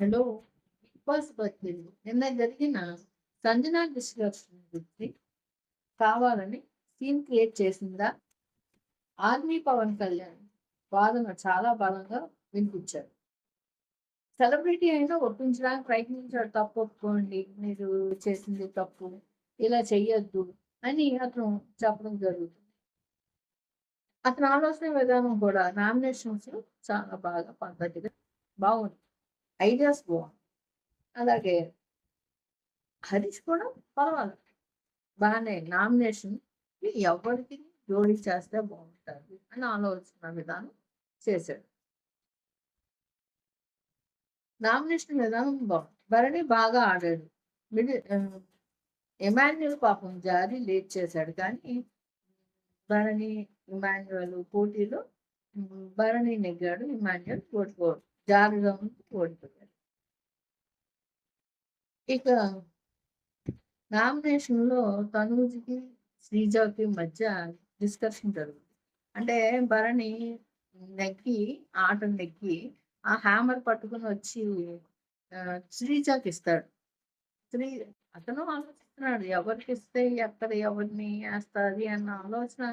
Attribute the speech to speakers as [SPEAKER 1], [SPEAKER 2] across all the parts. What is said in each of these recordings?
[SPEAKER 1] Hello! Big boss బర్త్డేలో నిన్న జరిగిన Sanjana discussion గురించి కావాలని సీన్ క్రియేట్ చేసిందా? ఆర్మీ పవన్ కళ్యాణ్ వాదన చాలా బలంగా వినిపించారు. సెలబ్రిటీ అయినా ఒప్పించడానికి ప్రయత్నించాడు. తప్పు ఒప్పుకోండి. మీరు చేసింది తప్పు. ఇలా చెయ్యొద్దు అని అతను చెప్పడం జరుగుతుంది. అతని ఆలోచన విధానం కూడా నామినేషన్స్ చాలా బాగా పద్ధతిగా బాగుంది. ఐడియాస్ బాగుంది అలాగే హరీష్ కూడా పర్వాలేదు. బాగానే నామినేషన్ ఎవరికి జోడీ చేస్తే బాగుంటుంది అని ఆలోచన విధానం చేశాడు. నామినేషన్ విధానం బాగుంది భరణి బాగా ఆడాడు. మిడి ఎమాన్యుల్ పాపం జారి లేట్ చేశాడు. కానీ భరణి, ఇమాన్యువల్ పోటీలో భరణి నెగ్గాడు. ఇమాన్యువల్ ఓడిపో దానిలో ఓడిపోయారు ఇక నామినేషన్‌లో తనూజ్‌కి, శ్రీజాకి మధ్య డిస్కషన్ జరుగుతుంది. అంటే భరణి నెగ్గి ఆట నెగ్గి ఆ హ్యామర్ పట్టుకొని వచ్చి శ్రీజాకి ఇస్తాడు శ్రీ అతను ఆలోచిస్తున్నాడు. ఎవరికి ఇస్తే ఎక్కడ ఎవరిని వేస్తుంది అన్న ఆలోచన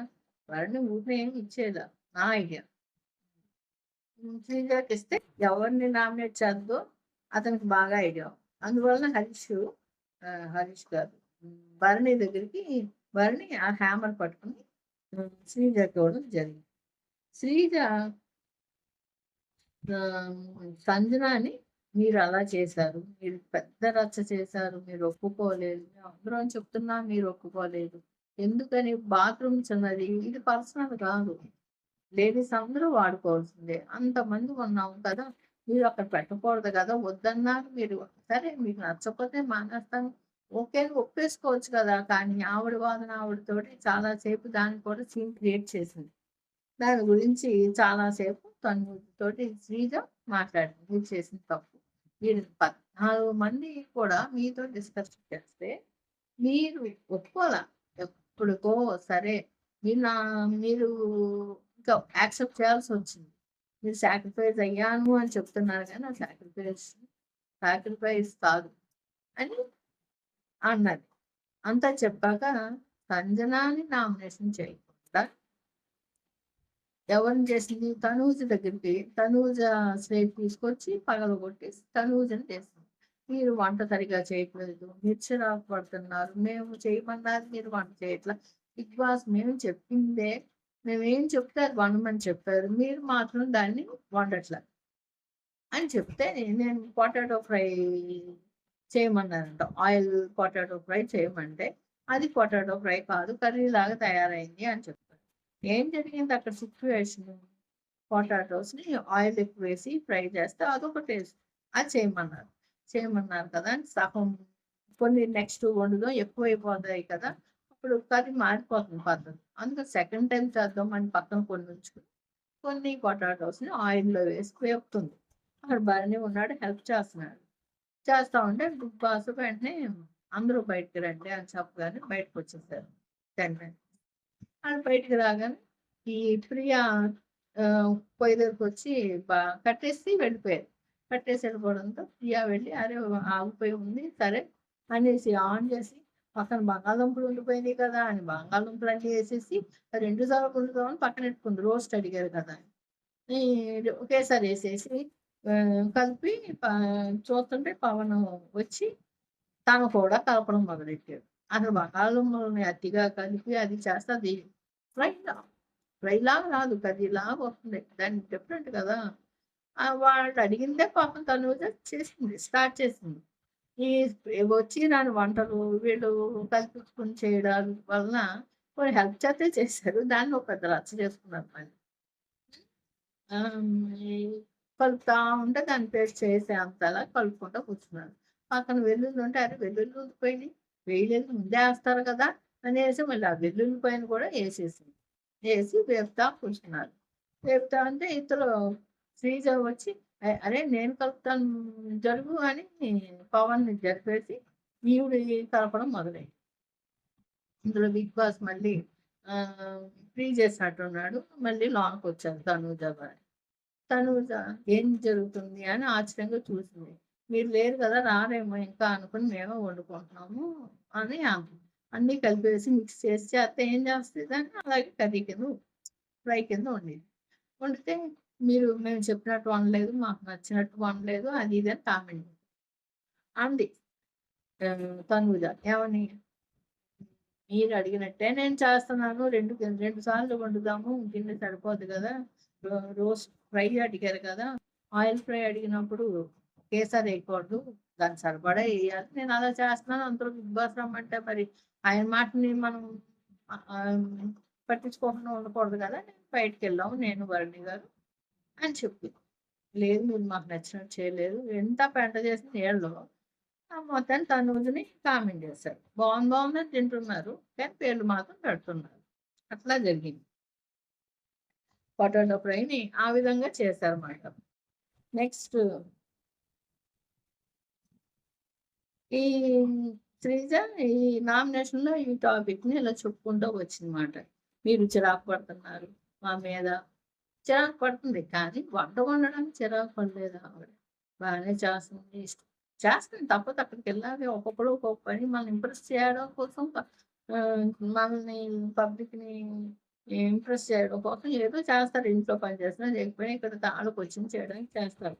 [SPEAKER 1] భరణి ఊరిని ఏమి ఇచ్చేదా నా ఐడియా. హ్మ్. శ్రీజకిస్తే ఎవరిని నామినేట్ చేద్దో అతనికి బాగా ఐడియా. అందువలన హరీష్ హరీష్ గారు భరణి దగ్గరికి భరణి ఆ హ్యామర్ పట్టుకొని శ్రీజకి ఇవ్వడం జరిగింది. శ్రీజ సంజనాని మీరు అలా చేశారు. మీరు పెద్ద రచ్చ చేశారు. మీరు ఒప్పుకోలేదు. అందరం చెప్తున్నా మీరు ఒప్పుకోలేదు. ఎందుకని బాత్రూమ్ చిన్నది. ఇది పర్సనల్ కాదు. లేడీస్ అందరూ వాడుకోవాల్సిందే. అంతమంది ఉన్నాం కదా! మీరు అక్కడ పెట్టకూడదు కదా! వద్దన్నారు మీరు. సరే మీకు నచ్చకపోతే మానేస్తాను. ఓకే ఒప్పేసుకోవచ్చు కదా! కానీ ఆవిడ వాదన ఆవిడతోటి చాలాసేపు దాన్ని కూడా సీన్ క్రియేట్ చేసింది. దాని గురించి చాలాసేపు తను తోటి శ్రీజ మాట్లాడింది. మీరు చేసింది తప్పు. మీరు 14 మంది కూడా మీతో డిస్కస్ చేస్తే మీరు ఒప్పుకోలే ఎప్పుడుకో సరే మీరు నా మీరు ఇంకా యాక్సెప్ట్ చేయాల్సొచ్చింది. మీరు సాక్రిఫైస్ అయ్యాను అని చెప్తున్నారు కానీ ఆ సాక్రిఫైస్ సాక్రిఫైస్ కాదు అని అన్నది. అంతా చెప్పాక సంజనాని నామినేషన్ చేయకుండా ఎవరిని చేసింది? తనూజ దగ్గరికి తనూజ స్లేట్ తీసుకొచ్చి పగలగొట్టి తనూజని చేసింది. మీరు వంట సరిగా చేయట్లేదు. మీరు చిరాకు పడుతున్నారు. మేము చేయమన్నది మీరు వంట చేయట్లా. బిగ్ బాస్ మేము చెప్పిందే మేమేం చెప్తే అది వండమని చెప్పారు. మీరు మాత్రం దాన్ని వండట్లా. అని చెప్తే నేను పొటాటో ఫ్రై చేయమన్నారంట ఆయిల్ పొటాటో ఫ్రై చేయమంటే అది పొటాటో ఫ్రై కాదు. కర్రీ లాగా తయారైంది అని చెప్పారు. ఏం జరిగింది అక్కడ సిచ్యువేషన్ పొటాటోస్‌ని ఆయిల్ ఎక్కువ వేసి ఫ్రై చేస్తే అదొక టేస్ట్. అది చేయమన్నారు. చేయమన్నారు కదా! అని సగం కొన్ని నెక్స్ట్ వండుదాం ఎక్కువైపోతాయి కదా! అప్పుడు కర్రీ మారిపోతుంది పద్ధతి. అందుకని సెకండ్ టైం చేద్దామని పక్కన కొన్ని ఉంచుకొని కొన్ని పొటాటోస్‌ని ఆయిల్‌లో వేసి వేపుతుంది. అక్కడ భరణి ఉన్నాడు హెల్ప్ చేస్తున్నాడు. చేస్తా ఉంటే బిగ్ వెంటనే అందరూ బయటికి రండి అని చెప్పగానే బయటకొచ్చేసారు. వెంటనే. ఆడు బయటికి రాగానే ఈ ప్రియా పొయ్యి పొయ్యి దగ్గరకొచ్చి బా కట్టేసి వెళ్ళిపోయారు. కట్టేసి వెళ్ళిపోవడంతో ప్రియా వెళ్ళి అరే ఆగిపోయి ఉంది సరే అనేసి ఆన్ చేసి పక్కన బంగాళదుంపలు ఉండిపోయినాయి కదా! అని బంగాళదుంపలన్నీ ఏసేసి 2 సార్లు వండుదామని పక్కన పెట్టుకుంది. రోస్ట్ అడిగారు కదా! అని. ఒకేసారి వేసేసి కలిపి చూస్తుంటే పవన్ వచ్చి తను కూడా కలపడం మొదలెట్టాడు. అతను బంగాళదుంపలని అతిగా కలిపి అది చేస్తే అది ఫ్రై లాగా రాదు. కర్రీలాగా వస్తుంది. దాన్ని డిఫరెంట్ కదా! వాళ్ళు అడిగిందే పాపం తను చేసింది. స్టార్ట్ చేసింది. ఈ వచ్చి రాని వంటలు వీళ్ళు కల్పించుకుని చేయడం వలన కొన్ని హెల్ప్ చేస్తే చేశారు. దాన్ని ఒక పెద్ద రచ్చ చేసుకున్నారు మళ్ళీ. కలుపుతా ఉంటే కనిపెస్ట్ చేసే అంతలా కలుపుకుంటూ కూర్చున్నారు. పక్కన వెల్లుల్లి ఉంటే అది వెల్లుల్లి ఉండిపోయినాయి. వేయలేదు ముందే వేస్తారు కదా! అనేసి మళ్ళీ ఆ పైన కూడా వేసేసింది వేసి వేపుతా కూర్చున్నారు. వేపుతా ఉంటే ఇంతలో శ్రీజ వచ్చి అరే నేను కలుపుతాను జరుగు అని పవన్‌ని జరిపేసి ఈవిడ కలపడం మొదలైంది. ఇందులో బిగ్ బాస్ మళ్ళీ ఫ్రీ చేసినట్టున్నాడు. మళ్ళీ లోనకొచ్చారు తనూజ గారు. తనూజ ఏం జరుగుతుంది అని ఆశ్చర్యంగా చూసింది. మీరు లేరు కదా రారేమో ఇంకా అనుకుని మేమే వండుకుంటున్నాము అని అన్నీ కలిపేసి మిక్స్ చేసి చేస్తే ఏం చేస్తుంది అని అలాగే కర్రీ కింద ఫ్రై కింద వండేది వండితే మీరు మేము చెప్పినట్టు అనలేదు మాకు నచ్చినట్టు అనలేదు అది ఇది అని కామెంట్ అంది. తనుజ ఏమని? మీరు అడిగినట్టే నేను చేస్తున్నాను రెండు రెండు సార్లు వండుదాము గిన్నె సరిపోదు కదా రోస్ ఫ్రై అడిగారు కదా ఆయిల్ ఫ్రై అడిగినప్పుడు ఒకేసారి వేయకూడదు దాన్ని సరిపడా వేయాలి. నేను అలా చేస్తున్నాను అంతలో బిగ్ బాస్ రమ్మంటే మరి ఆయన మాటని మనం పట్టించుకోకుండా ఉండకూడదు కదా నేను బయటకు వెళ్ళాము నేను వరుణి గారు అని చెప్పి. లేదు మీరు మాకు నచ్చినట్టు చేయలేదు. ఎంత పెంట చేసిన ఏళ్ళు మొత్తాన్ని తనుజుని కామెంట్ చేశారు. బాగుంది బాగుందని తింటున్నారు. కానీ పేర్లు మాత్రం పెడుతున్నారు. అట్లా జరిగింది. పొటాటో ఫ్రైని ఆ విధంగా చేశారన్నమాట. నెక్స్ట్ ఈ శ్రీజ ఈ నామినేషన్లో ఈ టాపిక్ని ఇలా చెప్పుకుంటూ వచ్చిందన్నమాట. మీరు చిరాకు పడుతున్నారు మా మీద. చిరాకు పడుతుంది. కానీ వంట వండడానికి చిరాకు పడలేదు ఆవిడ. బాగానే చేస్తుంది. ఇష్టం చేస్తుంది. తప్పదు. అక్కడికి వెళ్ళాలి. ఒక్కొక్కడు ఒక్కొక్క పని మనం ఇంప్రెస్ చేయడం కోసం మనల్ని పబ్లిక్ని ఇంప్రెస్ చేయడం కోసం ఏదో చేస్తారు. ఇంట్లో పని చేస్తున్నా లేకపోయినా ఇక్కడ తాళ్ళకు వచ్చింది చేయడానికి చేస్తారు.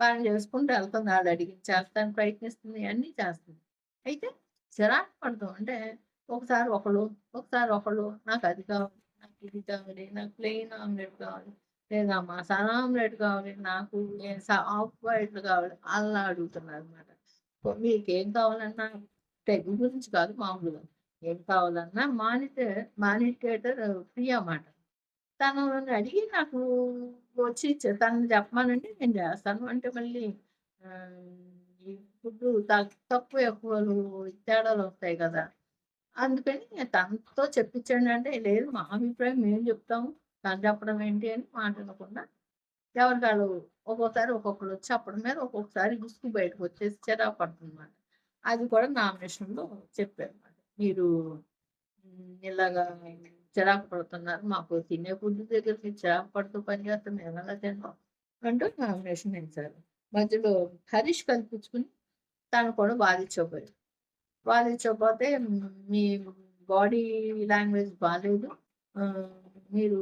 [SPEAKER 1] పని చేసుకుంటూ వెళ్తుంది. ఆడ అడిగి చేస్తాను ప్రయత్నిస్తుంది. అన్నీ చేస్తుంది. అయితే చిరాకు పడతాం. అంటే ఒకసారి ఒకళ్ళు ఒకసారి ఒకళ్ళు నాకు అది కావాలి నాకు ఇది కావాలి నాకు ప్లెయిన్ ఆమ్లెట్ కావాలి లేదా మసాలా ఆమ్లెట్ కావాలి నాకు ఆఫ్ వైట్ కావాలి అలా అడుగుతున్నారు అనమాట మీకు ఏం కావాలన్నా టెగ్ గురించి కాదు మామూలుగా. ఏం కావాలన్నా మానిటర్ మానిటేటర్ ఫ్రీ అన్నమాట. తను అడిగి నాకు వచ్చి తను చెప్పమానంటే నేను చేస్తాను. అంటే మళ్ళీ ఫుడ్ తక్కువ ఎక్కువలు తేడాలు వస్తాయి కదా. అందుకని తనతో చెప్పించండి అంటే లేదు మా అభిప్రాయం మేము చెప్తాము. తను చెప్పడం ఏంటి అని మాట్లాడకుండా ఎవరికాళ్ళు ఒక్కొక్కసారి ఒక్కొక్కరు చెప్పడం మీద ఒక్కొక్కసారి గుసుకు బయటకు వచ్చేసి చిరాకు పడుతుందన్నమాట. అది కూడా నామినేషన్లో చెప్పారు మీరు ఇలాగా చిరాకు పడుతున్నారు మాకు తినే ఫుడ్ దగ్గర మీరు చిరాకు పడుతూ పని చేస్తే మేము ఎలా తింటాం అంటూ నామినేషన్ ఇచ్చారు. మధ్యలో హరీష్ కల్పించుకుని తను కూడా బాధించబోయారు బాధించకపోతే మీ బాడీ లాంగ్వేజ్ బాగాలేదు మీరు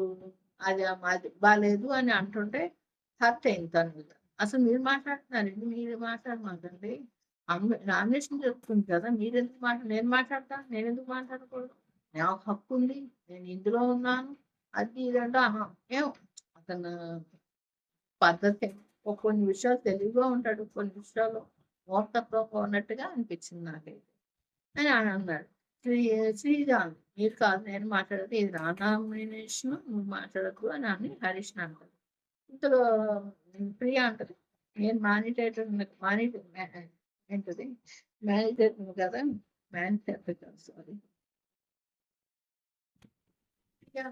[SPEAKER 1] అది అది బాగాలేదు అని అంటుంటే హర్ట్ అయింది తను అసలు మీరు మాట్లాడుతున్నారండి మీరు మాట్లాడమాకండి. నామినేషన్ చెప్తుంది కదా మీరు ఎందుకు మాట్లా నేను మాట్లాడతాను నేను ఎందుకు మాట్లాడకూడదు? నాకు హక్కు ఉంది నేను ఇందులో ఉన్నాను అది ఇదంటే ఆహా ఏం అతను పద్ధతి కొన్ని విషయాలు తెలివిగా ఉంటాడు కొన్ని విషయాలు మూర్తత్వంగా ఉన్నట్టుగా అనిపించింది నాకైతే. అని అన్నాడు. శ్రీ శ్రీజాన్ మీరు కాదు నేను మాట్లాడదు ఇది నా నువ్వు మాట్లాడకు అని అని హరీష్ అంటారు ఇంతలో ప్రియా అంటది నేను మానిటేటర్ మానిటర్ ఏంటది? మేనేజర్ కదా? మేనేజర్ కాదు సారీ.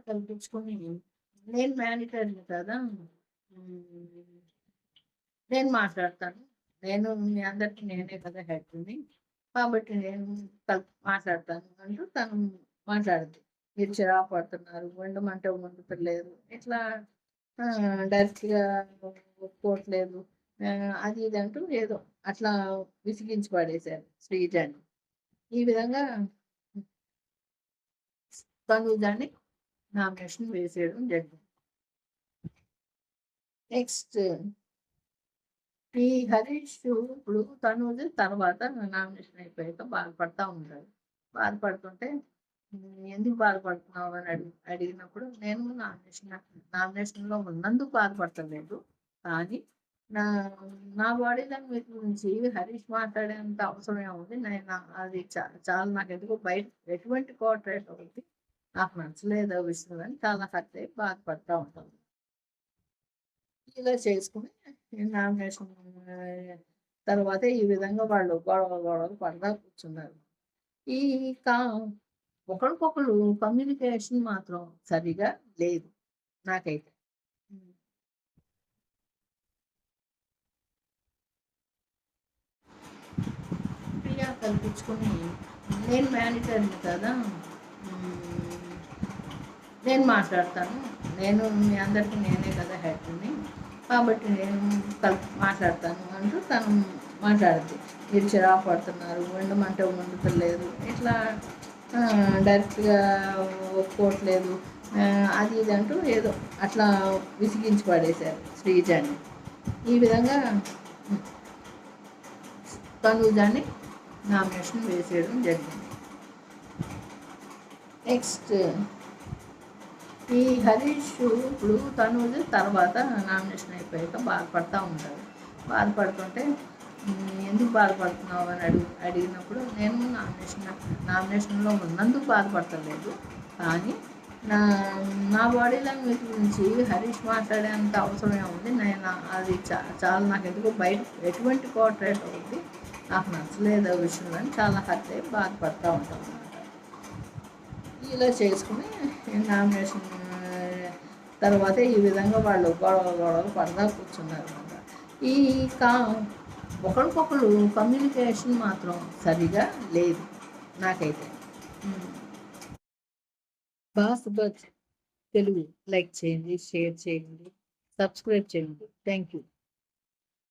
[SPEAKER 1] కల్పించుకొని నేను మేనేజర్ కదా నేను మాట్లాడతాను. నేను మీ అందరికి నేనే కదా హెడ్ని కాబట్టి నేను మాట్లాడతాను అంటూ తను మాట్లాడుతుంది మీరు చిరాకు పడుతున్నారు వండమంటే వండుతలేదు ఇట్లా డైరెక్ట్గా ఒప్పుకోవట్లేదు. అది ఇది అంటూ ఏదో అట్లా విసిగించి పడేశారు శ్రీజాని. ఈ విధంగా తనుజాని నామినేషన్ వేసేయడం జరిగింది. నెక్స్ట్ ఈ హరీష్ ఇప్పుడు తనుజ తర్వాత నామినేషన్ అయిపోయాక బాధపడతా ఉంటాడు. బాధపడుతుంటే ఎందుకు బాధపడుతున్నావు అని అడిగి అడిగినప్పుడు నేను నామినేషన్ నామినేషన్లో ఉన్నందుకు బాధపడతలేదు. కానీ నా నా బాడీ లాంగ్వేజ్ గురించి హరీష్ మాట్లాడేంత అవసరం ఏముంది? నేను అది చాలా నాకు ఎందుకు బయట ఎటువంటి కోట్రేట్ ఒకటి నాకు నచ్చలేదు విషయం అని చాలా హర్ట్ అయి బాధపడతా ఉంటాను. ఇలా చేసుకుని నామినేషన్ తర్వాత ఈ విధంగా వాళ్ళు గొడవ గొడవలు పడదా కూర్చున్నారు. ఈ కా ఒకరికొకరు కమ్యూనికేషన్ మాత్రం సరిగా లేదు నాకైతే. ప్రియా కల్పించుకొని నేను మేనేజర్ని కదా నేను మాట్లాడతాను. నేను మీ అందరికీ నేనే కదా హెడ్ని కాబట్టి నేను కలిపి మాట్లాడతాను అంటూ తను మాట్లాడుద్ది. మీరు చిరాకు పడుతున్నారు వండమంటే వండుతలేదు ఇట్లా డైరెక్ట్గా ఒప్పుకోవట్లేదు. అది ఇది అంటూ ఏదో అట్లా విసిగించి పడేశారు శ్రీజాన్ని ఈ విధంగా తనుజాన్ని నామినేషన్ వేసేయడం జరిగింది. నెక్స్ట్ ఈ హరీష్ ఇప్పుడు తనూజ తర్వాత నామినేషన్ అయిపోయాక బాధపడుతూ ఉంటాడు. బాధపడుతుంటే ఎందుకు బాధపడుతున్నావు అని అడుగు అడిగినప్పుడు నేను నామినేషన్ నామినేషన్లో ఉన్నందుకు బాధపడతలేదు. కానీ నా నా బాడీ లాంగ్వేజ్ గురించి హరీష్ మాట్లాడేంత అవసరమే ఉంది. నేను అది చా చాలా నాకు ఎందుకో బయట ఎటువంటి పోర్ట్రేట్ అవుతుంది నాకు నచ్చలేదు ఆ విషయంలో అని చాలా హర్ట్ అయ్యి బాధపడతా ఉంటాను అనమాట ఇలా చేసుకుని నామినేషన్ తర్వాత ఈ విధంగా వాళ్ళు గొడవ గొడవలు పడదా కూర్చున్నారు అనమాట ఈ కా ఒకరికొకరు కమ్యూనికేషన్ మాత్రం సరిగా లేదు నాకైతే. బాస్ బజ్ తెలుగు లైక్ చేయండి షేర్ చేయండి సబ్స్క్రైబ్ చేయండి. Thank you